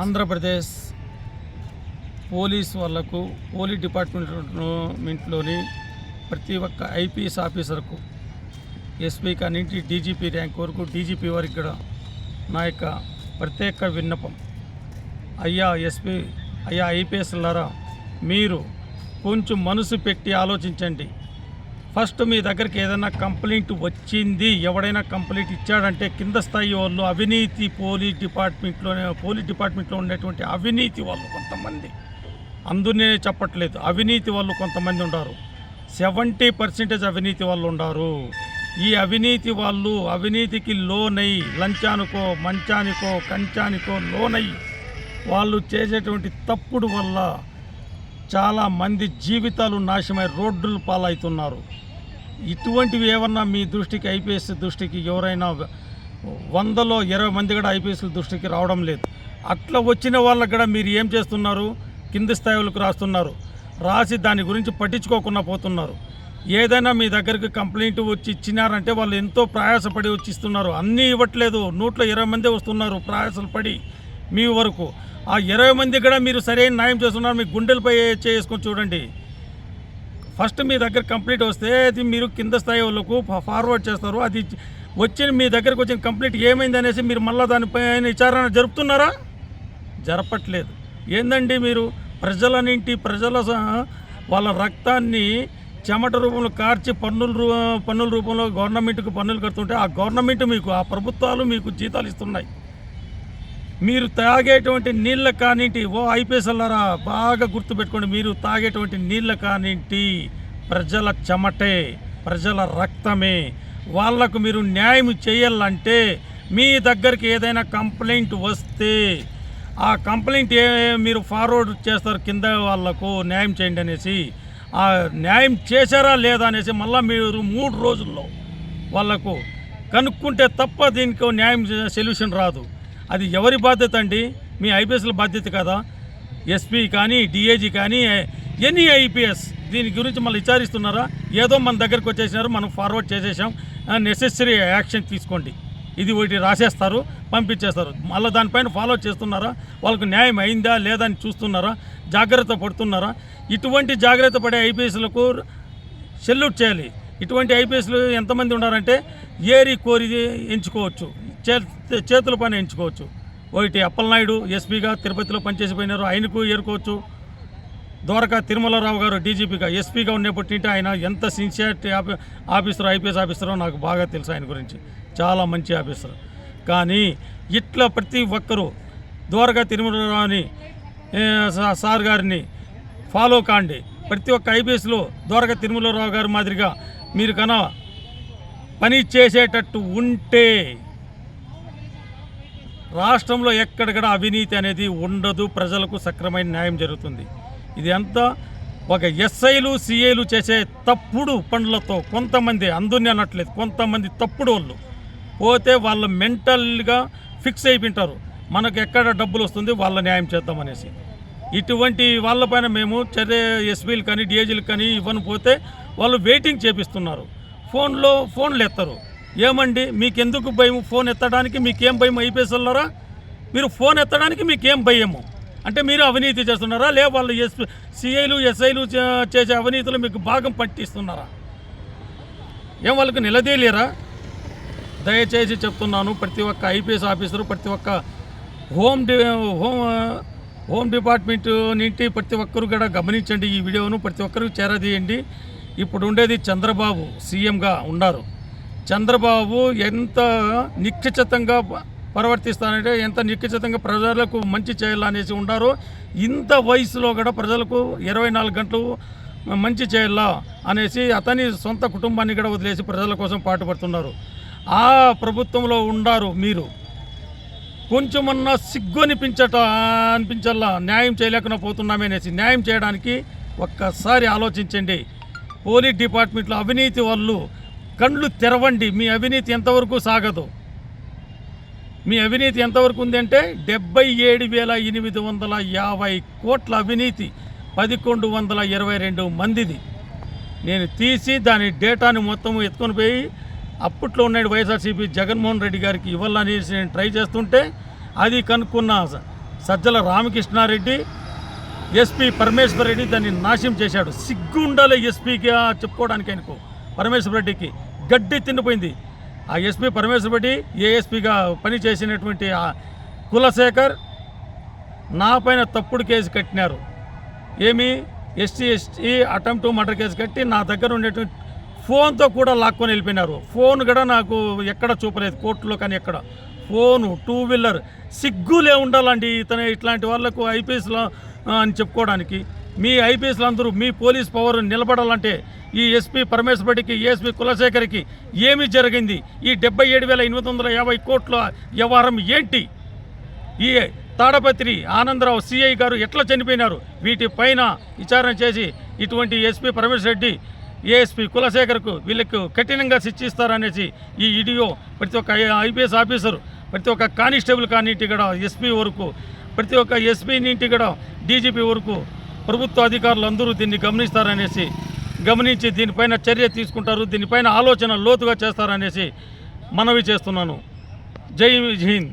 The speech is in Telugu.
ఆంధ్రప్రదేశ్ పోలీస్ వాళ్ళకు పోలీస్ డిపార్ట్మెంట్లోని ప్రతి ఒక్క ఐపీఎస్ ఆఫీసర్కు ఎస్పీ కానింటి డీజీపీ ర్యాంక్ వరకు డీజీపీ వారికి కూడా నా యొక్క ప్రత్యేక విన్నపం. అయ్యా ఎస్పీ అయ్యా ఐపీఎస్లారా మీరు కొంచెం మనసు పెట్టి ఆలోచించండి. ఫస్ట్ మీ దగ్గరికి ఏదైనా కంప్లైంట్ వచ్చింది ఎవడైనా కంప్లైంట్ ఇచ్చాడంటే కింద స్థాయి వాళ్ళు అవినీతి పోలీస్ డిపార్ట్మెంట్లోనే పోలీస్ డిపార్ట్మెంట్లో ఉండేటువంటి అవినీతి వాళ్ళు కొంతమంది. అందునే చెప్పట్లేదు. అవినీతి వాళ్ళు కొంతమంది ఉన్నారు సెవెంటీ పర్సెంటేజ్ అవినీతి వాళ్ళు ఉన్నారు ఈ అవినీతి వాళ్ళు అవినీతికి లోనై లంచానికో మంచానికో కంచానికో లోనై వాళ్ళు చేసేటువంటి తప్పుడు వల్ల చాలా మంది జీవితాలు నాశమై రోడ్డులు పాలవుతున్నారు. ఇటువంటివి ఏమన్నా మీ దృష్టికి ఐపీఎస్ దృష్టికి ఎవరైనా వందలో ఇరవై మంది కూడా ఐపీఎస్ దృష్టికి రావడం లేదు. అట్లా వచ్చిన వాళ్ళకి కూడా మీరు ఏం చేస్తున్నారు? కింది స్థాయిలకు రాస్తున్నారు. రాసి దాని గురించి పట్టించుకోకుండా పోతున్నారు. ఏదైనా మీ దగ్గరికి కంప్లైంట్ వచ్చి ఇచ్చినారంటే వాళ్ళు ఎంతో ప్రయాసపడి వచ్చి ఇస్తున్నారు. అన్నీ ఇవ్వట్లేదు. నూట్లో ఇరవై మంది వస్తున్నారు. ప్రయాసలు పడి మీ వరకు. ఆ ఇరవై మంది కూడా మీరు సరైన న్యాయం చేస్తున్నారు. మీ గుండెలపై చేసుకొని చూడండి. ఫస్ట్ మీ దగ్గర కంప్లీట్ వస్తే అది మీరు కింద స్థాయి వాళ్ళకు ఫార్వర్డ్ చేస్తారు. అది వచ్చిన మీ దగ్గరకు వచ్చిన కంప్లీట్ ఏమైంది అనేసి మీరు మళ్ళీ దానిపైన విచారణ జరుపుతున్నారా? జరపట్లేదు. ఏందండి మీరు? ప్రజలనింటి ప్రజల వాళ్ళ రక్తాన్ని చెమట రూపంలో కార్చి పన్నుల రూ పన్నుల రూపంలో గవర్నమెంట్కి పన్నులు కడుతుంటే ఆ గవర్నమెంట్ మీకు ఆ ప్రభుత్వాలు మీకు జీతాలు ఇస్తున్నాయి. మీరు తాగేటువంటి నీళ్ళ కానింటి ఓ ఐపీఎస్ఎల్లారా బాగా గుర్తుపెట్టుకోండి మీరు తాగేటువంటి నీళ్ళ కానింటి ప్రజల చెమటే ప్రజల రక్తమే. వాళ్ళకు మీరు న్యాయం చేయాలంటే మీ దగ్గరికి ఏదైనా కంప్లైంట్ వస్తే ఆ కంప్లైంట్ ఏ మీరు ఫార్వర్డ్ చేస్తారు కింద వాళ్ళకు న్యాయం చేయండి అనేసి. ఆ న్యాయం చేశారా లేదా అనేసి మళ్ళీ మీరు మూడు రోజుల్లో వాళ్ళకు కనుక్కుంటే తప్ప దీనికి న్యాయం సొల్యూషన్ రాదు. అది ఎవరి బాధ్యత అండి? మీ ఐపీఎస్ల బాధ్యత కదా? ఎస్పీ కానీ డిఏజీ కానీ ఎనీ ఐపీఎస్? దీని గురించి మళ్ళీ విచారిస్తున్నారా? ఏదో మన దగ్గరకు వచ్చేసినారు మనం ఫార్వర్డ్ చేసేసాం. నెసెసరీ యాక్షన్ తీసుకోండి. ఇది ఒకటి రాసేస్తారు పంపించేస్తారు. మళ్ళీ దానిపైన ఫాలో చేస్తున్నారా? వాళ్ళకు న్యాయం అయిందా లేదా అని చూస్తున్నారా? జాగ్రత్త పడుతున్నారా? ఇటువంటి జాగ్రత్త పడే ఐపీఎస్లకు సెల్యూట్ చేయాలి. ఇటువంటి ఐపీఎస్లు ఎంతమంది ఉన్నారంటే ఏరి కోరి ఎంచుకోవచ్చు. చేతుల పని ఎంచుకోవచ్చు ఒకటి అప్పలనాయుడు ఎస్పీగా తిరుపతిలో పనిచేసిపోయినారు. ఆయనకు ఏరుకోవచ్చు. ద్వారకా తిరుమలరావు గారు డీజీపీగా ఎస్పీగా ఉన్నప్పటి ఆయన ఎంత సిన్సియారిటీ ఆఫీ ఆఫీసర్ ఐపీఎస్ ఆఫీసరో నాకు బాగా తెలుసు ఆయన గురించి. చాలా మంచి ఆఫీసర్. కానీ ఇట్లా ప్రతి ఒక్కరూ ద్వారకా తిరుమలరావుని సార్ గారిని ఫాలో కాండి. ప్రతి ఒక్క ఐపీఎస్లో ద్వారకా తిరుమలరావు గారి మాదిరిగా మీరు కన పని చేసేటట్టు ఉంటే రాష్ట్రంలో ఎక్కడికడ అవినీతి అనేది ఉండదు ప్రజలకు సక్రమైన న్యాయం జరుగుతుంది. ఇది అంతా ఒక ఎస్ఐలు సిఐలు చేసే తప్పుడు పనులతో కొంతమంది అందుని అనట్లేదు కొంతమంది తప్పుడు వాళ్ళు పోతే వాళ్ళు మెంటల్గా ఫిక్స్ అయిపోయింటారు. మనకు ఎక్కడ డబ్బులు వస్తుంది వాళ్ళ న్యాయం చేద్దామనేసి. ఇటువంటి వాళ్ళపైన మేము చర్య ఎస్పీలు కానీ డిఏజీలు కానీ ఇవ్వని పోతే వాళ్ళు వెయిటింగ్ చేపిస్తున్నారు. ఫోన్లో ఫోన్లు ఎత్తరు. ఏమండి మీకెందుకు భయం ఫోన్ ఎత్తడానికి మీకేం భయం అయిపోయేసన్నారా మీరు ఫోన్ ఎత్తడానికి మీకేం భయము? అంటే మీరు అవినీతి చేస్తున్నారా? లే వాళ్ళు ఎస్ సిఐలు ఎస్ఐలు చే- చేసే అవినీతిలో మీకు భాగం పట్టిస్తున్నారా? ఏం వాళ్ళకి నిలదీయలేరా? దయచేసి చెప్తున్నాను ప్రతి ఒక్క ఐపీఎస్ ఆఫీసరు ప్రతి ఒక్క home D home home department నుండి ప్రతి ఒక్కరు కూడా గమనించండి ఈ వీడియోను ప్రతి ఒక్కరికి చేరదీయండి. ఇప్పుడు ఉండేది చంద్రబాబు సీఎంగా ఉన్నారు. చంద్రబాబు ఎంత నిక్షితంగా ప్రవర్తిస్తానంటే ఎంత నిశ్చితంగా ప్రజలకు మంచి చేయాలనేసి ఉండారో ఇంత వయసులో కూడా ప్రజలకు ఇరవై నాలుగు గంటలు మంచి చేయాలా అనేసి అతని సొంత కుటుంబాన్ని కూడా వదిలేసి ప్రజల కోసం పాటుపడుతున్నారు. ఆ ప్రభుత్వంలో ఉండారు మీరు. కొంచెమన్నా సిగ్గు అనిపించట అనిపించల్లా న్యాయం చేయలేకుండా పోతున్నామనేసి న్యాయం చేయడానికి ఒక్కసారి ఆలోచించండి. పోలీస్ డిపార్ట్మెంట్లో అవినీతి వాళ్ళు కళ్ళు తెరవండి. మీ అవినీతి ఎంతవరకు సాగదు? మీ అవినీతి ఎంతవరకు ఉంది అంటే డెబ్బై ఏడు వేల ఎనిమిది వందల యాభై కోట్ల అవినీతి పదకొండు వందల ఇరవై రెండు మందిది. నేను తీసి దాని డేటాని మొత్తం ఎత్తుకొని పోయి అప్పట్లో ఉన్నాడు వైఎస్ఆర్సీపీ జగన్మోహన్ రెడ్డి గారికి ఇవ్వాలనేసి నేను ట్రై చేస్తుంటే అది కనుక్కున్న సజ్జల రామకృష్ణారెడ్డి ఎస్పీ పరమేశ్వర్ రెడ్డి దాన్ని నాశనం చేశాడు. సిగ్గుండాలి ఎస్పీగా చెప్పుకోవడానికి అనుకో పరమేశ్వర రెడ్డికి గడ్డి తిండిపోయింది. ఆ ఎస్పీ పరమేశ్వర రెడ్డి ఏఎస్పీగా పని చేసినటువంటి ఆ కులశేఖర్ నా పైన తప్పుడు కేసు కట్టినారు. ఏమి ST ST attempt murder case కట్టి నా దగ్గర ఉండేటువంటి ఫోన్తో కూడా లాక్కొని వెళ్ళిపోయినారు. ఫోన్ కూడా నాకు ఎక్కడ చూపలేదు కోర్టులో కానీ ఎక్కడ. ఫోను టూ వీలర్ సిగ్గులే ఉండాలండి ఇతను ఇట్లాంటి వాళ్ళకు ఐపీఎస్లో అని చెప్పుకోవడానికి. మీ ఐపీఎస్లు అందరూ మీ పోలీస్ పవర్ నిలబడాలంటే ఈ ఎస్పీ పరమేశ్వర రెడ్డికి ఏఎస్పీ కులశేఖర్కి ఏమి జరిగింది? ఈ డెబ్బై ఏడు వేల ఎనిమిది వందల యాభై కోట్ల వ్యవహారం ఏంటి? ఈ తాడపత్రి ఆనందరావు సిఐ గారు ఎట్లా చనిపోయినారు? వీటిపైన విచారణ చేసి ఇటువంటి ఎస్పీ పరమేశ్వర రెడ్డి ఏఎస్పీ కులశేఖర్కు వీళ్ళకు కఠినంగా శిక్షిస్తారనేసి ఈ ఇడియో ప్రతి ఒక్క ఐపీఎస్ ఆఫీసరు ప్రతి ఒక్క కానిస్టేబుల్ కానింటి కూడా ఎస్పీ వరకు ప్రతి ఒక్క ఎస్పీ నింటి కూడా డీజీపీ వరకు ప్రభుత్వ అధికారులు అందరూ దీన్ని గమనిస్తారనేసి గమనించి దీనిపైన చర్య తీసుకుంటారు దీనిపైన ఆలోచన లోతుగా చేస్తారనేసి మనవి చేస్తున్నాను. జై హింద్.